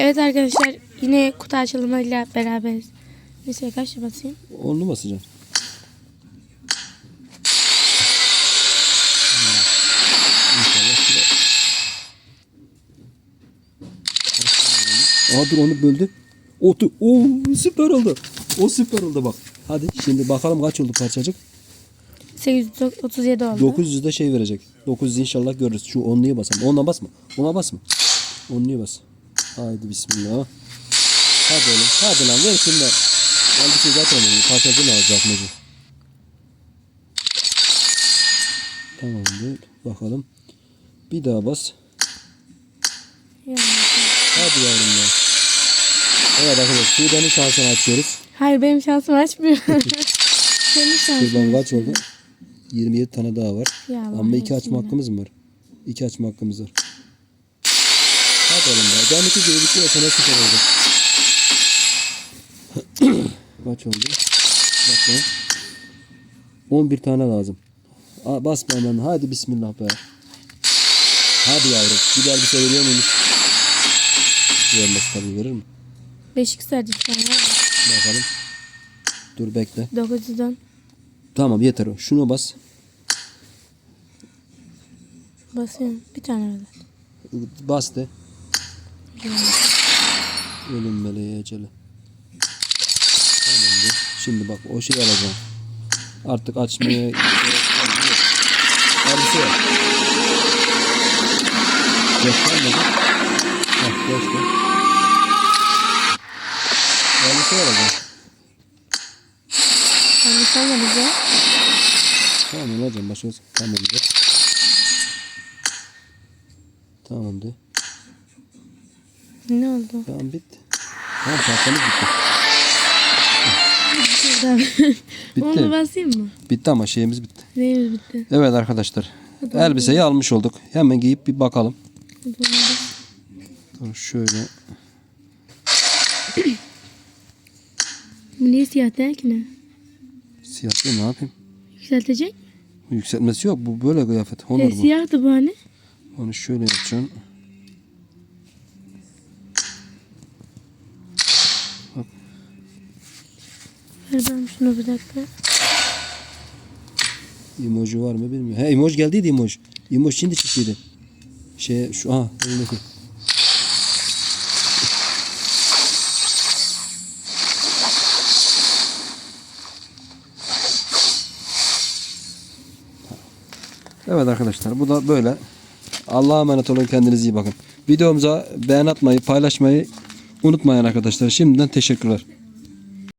Evet arkadaşlar yine kutu açılımıyla beraberiz. Neyse kaç basayım? Onu şurada- Aa dur onu böldü. Otu. Oo süper oldu. O süper oldu bak. Hadi şimdi bakalım kaç oldu parçacık. 837 oldu. 900 de şey verecek. 900 inşallah görürüz. Şu onluya basalım. Ona basma. Ona basma. Onluya bas. Haydi bismillah. Hadi oğlum. Hadi lan ver şimdi. Ben bir şey zaten onu parçacığını alacak mecbur. Tamamdır. Bakalım. Bir daha bas. Yani. Hadi yavrum ya. Evet arkadaşlar Sude'nin şansını açıyoruz. Hayır benim şansım açmıyor. Senin şansın. Kızlan kaç oldu? 27 tane daha var. Ya Ama iki açma hakkımız mı var? İki açma hakkımız var. Hadi oğlum ya. Ben iki gibi bitiyor sana sıfır oldu. kaç oldu? Bak lan. 11 tane lazım. Aa, basma hemen. Hadi bismillah be. Hadi yavrum. Bir elbise veriyor muymuş? Vermez tabii verir mi? 5x verdi tane. Bakalım. Dur bekle. 910. Tamam yeter o. Şunu bas. Basıyorum. Bir tane verdi. Bas de. Ölüm meleği eceli. Tamamdır. Şimdi bak o şeyi alacağım. Artık açmaya gerek yok. Göstermedi. Heh göster. Elbise alacağım. Sen de bize. Tamam alacağım. Başka tamamdır. Tamamdır. Ne oldu? Tamam bitti. Tamam parçamız bitti. Şurada. Onu Bitti. basayım mı? Bitti ama şeyimiz bitti. Neyimiz bitti? Evet arkadaşlar. Elbiseyi almış olduk. Hemen giyip bir bakalım. Dur şöyle. Bu niye siyah değil ki ne? Siyah değil mi? ne yapayım? Yükseltecek. Yükseltmesi yok. Bu böyle kıyafet. E, Olur bu. siyahtı bu hani. Onu şöyle yapacaksın. Ver ben şunu bir dakika. Emoji var mı bilmiyorum. He emoji geldiydi emoji. Emoji şimdi çıktıydı. Şey şu aha elindeki. Evet arkadaşlar bu da böyle. Allah'a emanet olun kendinize iyi bakın. Videomuza beğen atmayı paylaşmayı unutmayın arkadaşlar. Şimdiden teşekkürler.